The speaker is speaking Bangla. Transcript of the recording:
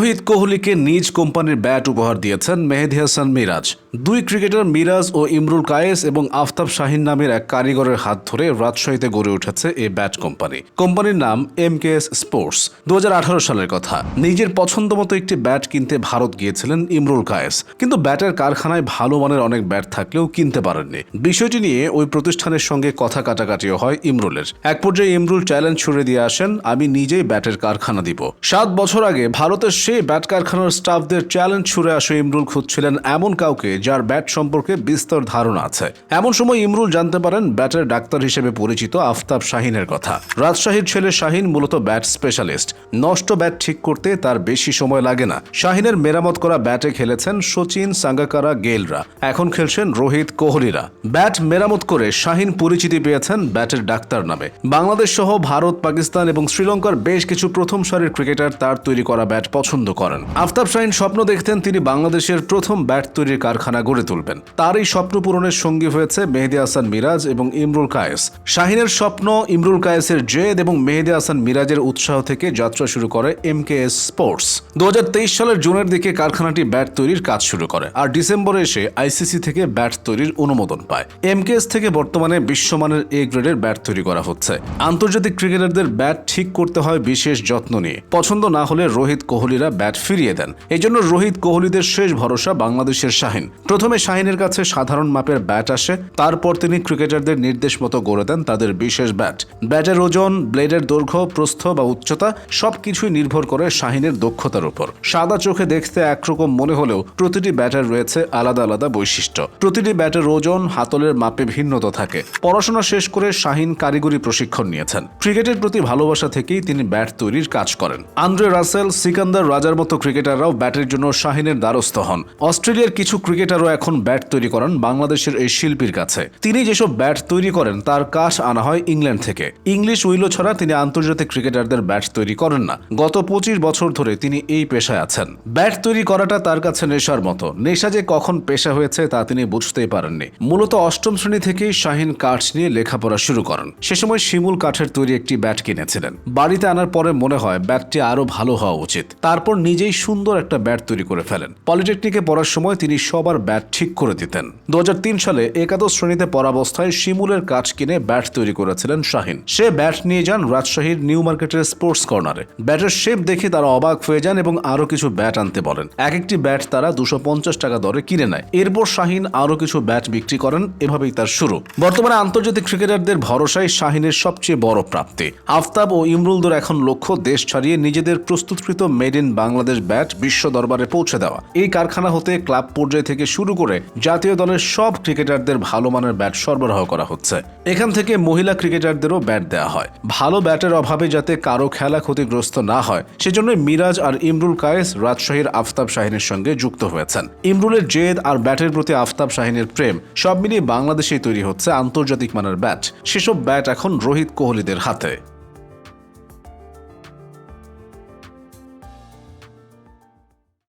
রোহিত কোহলিকে নিজ কোম্পানির ব্যাট উপহার দিয়েছেন মেহেদি হাসান মিরাজ। দুই ক্রিকেটার মিরাজ ও ইমরুল কায়েস এবং আফতাব শাহিন নামের এক কারিগরের হাত ধরে রাজশাহীতে গড়ে উঠেছে এই ব্যাট কোম্পানি। কোম্পানির নাম এম কে এস স্পোর্টস দু সালের কথা। নিজের পছন্দ মতো একটি ব্যাট কিনতে ভারত গিয়েছিলেন ইমরুল কায়েস। কিন্তু ব্যাটের কারখানায় ভালো মানের অনেক ব্যাট থাকলেও কিনতে পারেননি। বিষয়টি নিয়ে ওই প্রতিষ্ঠানের সঙ্গে কথা কাটাকাটিও হয় ইমরুলের। এক পর্যায়ে ইমরুল চ্যালেঞ্জ ছুড়ে দিয়ে আসেন, আমি নিজেই ব্যাটের কারখানা দিব। সাত বছর আগে ভারতের সেই ব্যাট কারখানার স্টাফদের চ্যালেঞ্জ ছুড়ে আসে ইমরুল খুঁজছিলেন এমন কাউকে যার ব্যাট সম্পর্কে বিস্তর ধারণা আছে। এমন সময় ইমরুল জানতে পারেন ব্যাটের ডাক্তার হিসেবে পরিচিত আফতাব শাহিনের কথা। রাজশাহীর ছেলে শাহিন মূলত ব্যাট স্পেশালিস্ট। নষ্ট ব্যাট ঠিক করতে তার বেশি সময় লাগে না। শাহিনের মেরামত করা ব্যাটে খেলেছেন সচিন সাঙ্গাকারা গেলরা এখন খেলছেন রোহিত কোহলিরা। ব্যাট মেরামত করে শাহিন পরিচিতি পেয়েছেন ব্যাটের ডাক্তার নামে। বাংলাদেশ সহ ভারত, পাকিস্তান এবং শ্রীলঙ্কার বেশ কিছু প্রথম সারির ক্রিকেটার তার তৈরি করা ব্যাট পছন্দ করেন। আফতাব শাহিন স্বপ্ন দেখতেন তিনি বাংলাদেশের প্রথম ব্যাট তৈরির কারখানা গড়ে তুলবেন। তার এই স্বপ্ন পূরণের সঙ্গী হয়েছে মেহেদি হাসান মিরাজ এবং ইমরুল কায়েস। শাহিনের স্বপ্ন ইমরুল কায়েসের জেদ এবং মেহেদি হাসান মিরাজের উৎসাহ থেকে যাত্রা শুরু করে এম কে এস স্পোর্টস দু সালের জুনের দিকে কারখানাটি ব্যাট তৈরির কাজ শুরু করে আর ডিসেম্বরে এসে আইসিসি থেকে ব্যাট তৈরির অনুমোদন পায়। এমকেএস থেকে বর্তমানে বিশ্বমানের এ গ্রেডের ব্যাট তৈরি করা হচ্ছে। আন্তর্জাতিক ক্রিকেটারদের ব্যাট ঠিক করতে হয় বিশেষ যত্ন নিয়ে। পছন্দ না হলে রোহিত কোহলিরা ব্যাট ফিরিয়ে দেন। এই জন্য রোহিত কোহলিদের শেষ ভরসা বাংলাদেশের শাহিন। প্রথমে শাহিনের কাছে সাধারণ মাপের ব্যাট আসে, তারপর তিনি ক্রিকেটারদের নির্দেশ মতো গড়ে দেন তাদের বিশেষ ব্যাট। ব্যাটের ওজন, ব্লেডের দৈর্ঘ্য, প্রস্থ বা উচ্চতা সবকিছুই নির্ভর করে শাহিনের দক্ষতার উপর। সাদা চোখে দেখতে একরকম মনে হলেও প্রতিটি ব্যাটের রয়েছে আলাদা আলাদা বৈশিষ্ট্য। প্রতিটি ব্যাটের ওজন, হাতলের মাপে ভিন্নতা থাকে। পড়াশোনা শেষ করে শাহিন কারিগরি প্রশিক্ষণ নিয়েছেন। ক্রিকেটের প্রতি ভালোবাসা থেকেই তিনি ব্যাট তৈরির কাজ করেন। আন্দ্রে রাসেল, সিকান্দার রাজার মতো ক্রিকেটাররাও ব্যাটের জন্য শাহিনের দ্বারস্থ হন। অস্ট্রেলিয়ার কিছু ক্রিকেটারও এখন ব্যাট তৈরি করেন বাংলাদেশের এই শিল্পীর কাছে। তিনি যেসব ব্যাট তৈরি করেন, তার কাজ আনা হয় ইংল্যান্ড থেকে। ইংলিশ উইলো ছাড়া তিনি আন্তর্জাতিক ক্রিকেটারদের ব্যাট তৈরি করেন না। গত পঁচিশ বছর ধরে তিনি এই পেশায় আছেন। ব্যাট তৈরি করাটা তার কাছে নেশার মতো। নেশা যে কখন পেশা হয়েছে তা তিনি বুঝতেই পারেননি। মূলত অষ্টম শ্রেণি থেকেই শাহিন কাঠ নিয়ে লেখাপড়া শুরু করেন। সে সময় শিমুল কাঠের তৈরি একটি ব্যাট কিনেছিলেন। বাড়িতে আনার পরে মনে হয় ব্যাটটি আরও ভালো হওয়া উচিত। তারপর নিজেই সুন্দর একটা ব্যাট তৈরি করে ফেলেন। পলিটেকনিকে পড়ার সময় তিনি সবার ব্যাট ঠিক করে দিতেন। দু সালে একাদশ শ্রেণীতে পরাবস্থায় শিমুলের কাঠ কিনে ব্যাট তৈরি করেছিলেন শাহিন। সে ব্যাট নিয়ে যান রাজশাহীর নিউ মার্কেটের স্পোর্টস কর্নারে ব্যাটের শেপ দেখে তারা অবাক হয়ে যান এবং আরও কিছু ব্যাট আনতে বলেন। এক একটি ব্যাট তারা দুশো টাকা দরে কিনে নেয়। এরপর শাহিন আরও কিছু ব্যাট বিক্রি করেন। এভাবেই তার শুরু। বর্তমানে আন্তর্জাতিক ক্রিকেটারদের ভরসায় শাহিনের সবচেয়ে বড় প্রাপ্তি। আফতাব ও ইমরুলদের এখন লক্ষ্য দেশ ছাড়িয়ে নিজেদের প্রস্তুতকৃত মেড ইন বাংলাদেশ ব্যাট বিশ্ব দরবারে পৌঁছে দেওয়া। এই কারখানা হতে ক্লাব পর্যায় থেকে শুরু করে জাতীয় দলের সব ক্রিকেটারদের ভালো মানের ব্যাট সরবরাহ করা হচ্ছে। এখান থেকে মহিলা ক্রিকেটারদেরও ব্যাট দেওয়া হয়। ভালো ব্যাটের অভাবে যাতে কারও খেলা ক্ষতিগ্রস্ত না হয় সেজন্য মিরাজ আর ইমরুল কায়েস রাজশাহীর আফতাব শাহিনের সঙ্গে যুক্ত হয়েছেন। ইমরুলের জেদ আর ব্যাটের প্রতি আফতাব শাহিনের প্রেম সব মিলিয়ে বাংলাদেশেই তৈরি হচ্ছে আন্তর্জাতিক মানের ব্যাট। সেসব ব্যাট এখন রোহিত কোহলিদের হাতে।